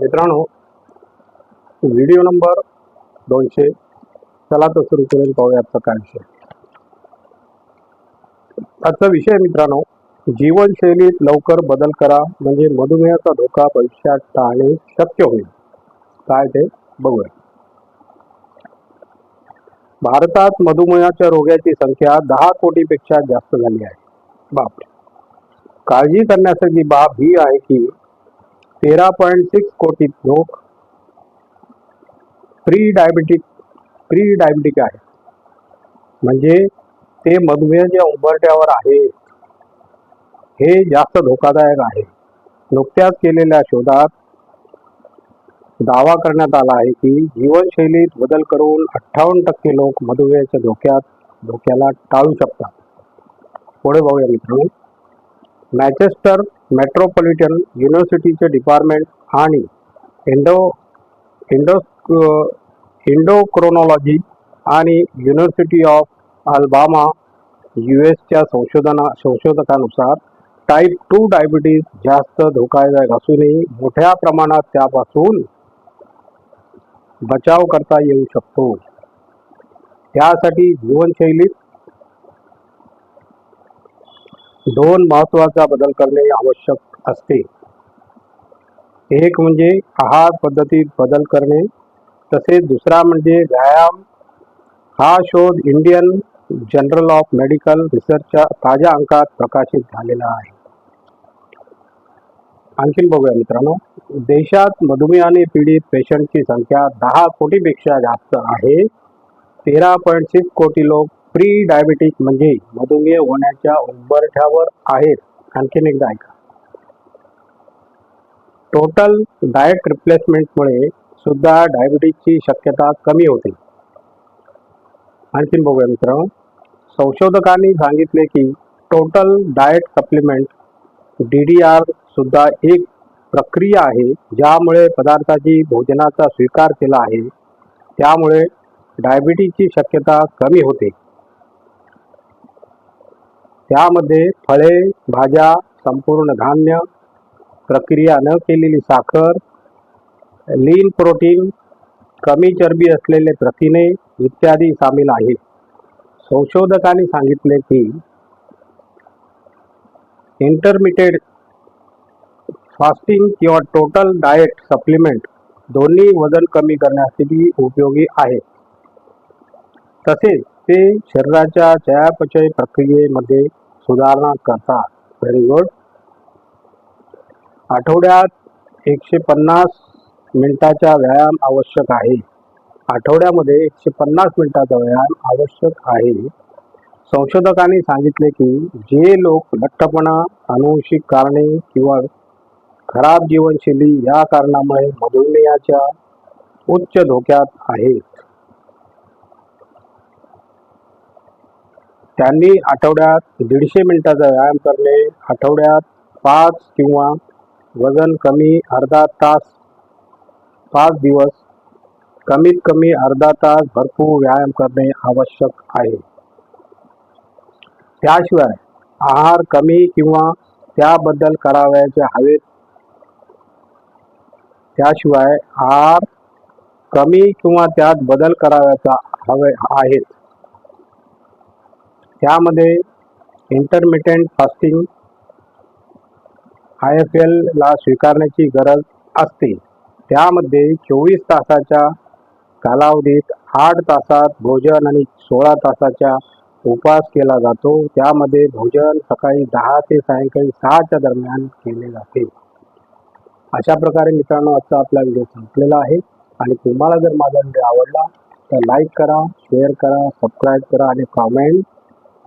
मित्रांनो video number दोनशे. चला तर सुरू करेल पाहूया आजचा काय विषय. आजचा विषय मित्रांनो जीवनशैलीत लवकर बदल करा म्हणजे मधुमेहाचा धोका भविष्यात टाळणे शक्य होईल. काय ते बघूया. भारतात मधुमेहाच्या रोग्याची संख्या दहा कोटीपेक्षा जास्त झाली आहे. बापरे. काळजी करण्यासाठी बाब ही आहे की तेरा पॉईंट सिक्स कोटी लोक प्री डायबिटिक प्री डायबिटिक आहे. म्हणजे ते मधुमेहच्या उंबरट्यावर आहे हे जास्त धोकादायक आहे. नुकत्याच केलेल्या शोधात दावा करण्यात आला आहे की जीवनशैलीत बदल करून अठ्ठावन्न टक्के लोक मधुमेहाच्या धोक्यात धोक्याला टाळू शकतात. पुढे बघूया मित्रांनो. मॅचेस्टर मेट्रोपॉलिटन युनिव्हर्सिटीचे डिपार्टमेंट आणि इंडो इंडो इंडोक्रोनॉलॉजी आणि युनिव्हर्सिटी ऑफ अल्बामा यू एसच्या संशोधना संशोधकानुसार टाईप टू डायबिटीज जास्त धोकादायक असूनही मोठ्या प्रमाणात त्यापासून बचाव करता येऊ शकतो. त्यासाठी जीवनशैलीत दोन महत्त्वाचा बदल करणे आवश्यक असते. एक म्हणजे आहार पद्धतीत बदल करणे तसेच दुसरा म्हणजे व्यायाम. हा शोध इंडियन जनरल ऑफ मेडिकल रिसर्चच्या ताज्या अंकात प्रकाशित झालेला आहे. आणखीन बघूया मित्रांनो देशात मधुमेहाने पीडित पेशंटची संख्या दहा कोटीपेक्षा जास्त आहे. तेरा पॉईंट सिक्स कोटी लोक प्री डायबिटिक म्हणजे मधुमेह होण्याच्या उंबरठ्यावर आहेत. आणखीन एकदा ऐका. टोटल डाएट रिप्लेसमेंटमुळे सुद्धा डायबिटीजची शक्यता कमी होते. आणखीन बघूया मित्र. संशोधकांनी सांगितले की total diet supplement D D R सुद्धा एक प्रक्रिया आहे ज्यामुळे पदार्थाची भोजनाचा स्वीकार केला आहे. त्यामुळे डायबिटीजची शक्यता कमी होते. त्यामध्ये फळे भाज्या संपूर्ण धान्य प्रक्रिया न केलेली साखर लीन प्रोटीन कमी चरबी असलेले प्रथिने इत्यादी सामील आहेत. संशोधकांनी सांगितले की इंटरमिटेड फास्टिंग किंवा टोटल डाएट सप्लिमेंट दोन्ही वजन कमी करण्यासाठी उपयोगी आहे. तसेच ते शरीराच्या चयापचय प्रक्रियेमध्ये सुधारणा करतात व्हेरी गुड आठवड्यात एकशे पन्नास मिनिटाचा व्यायाम आवश्यक आहे. आठवड्यामध्ये एकशे पन्नास मिनिटाचा व्यायाम आवश्यक आहे. संशोधकांनी सांगितले की जे लोक लठ्ठपणा अनुवंशिक कारणे किंवा खराब जीवनशैली या कारणामुळे मधुमेहाच्या उच्च धोक्यात आहेत त्यांनी आठवड्यात दीडशे मिनिटाचा व्यायाम करणे आठवड्यात पाच किंवा वजन कमी अर्धा तास पाच दिवस कमीत कमी अर्धा तास भरपूर व्यायाम करणे आवश्यक आहे. त्याशिवाय आहार कमी किंवा त्याबद्दल करावयाचे हवेत त्याशिवाय आहार कमी किंवा त्यात बदल करावयाचा हवे आहेत. त्यामध्ये इंटरमिटेंट फास्टिंग आय एफ एलला स्वीकारण्याची गरज असते. त्यामध्ये चोवीस तासाच्या कालावधीत आठ तासात भोजन आणि सोळा तासाच्या उपवास केला जातो. त्यामध्ये भोजन सकाळी दहा ते सायंकाळी सहाच्या दरम्यान केले जाते. अशा प्रकारे मित्रांनो आजचा आपला व्हिडिओ संपलेला आहे. आणि तुम्हाला जर माझा व्हिडिओ आवडला तर लाईक करा शेअर करा सबस्क्राईब करा आणि कॉमेंट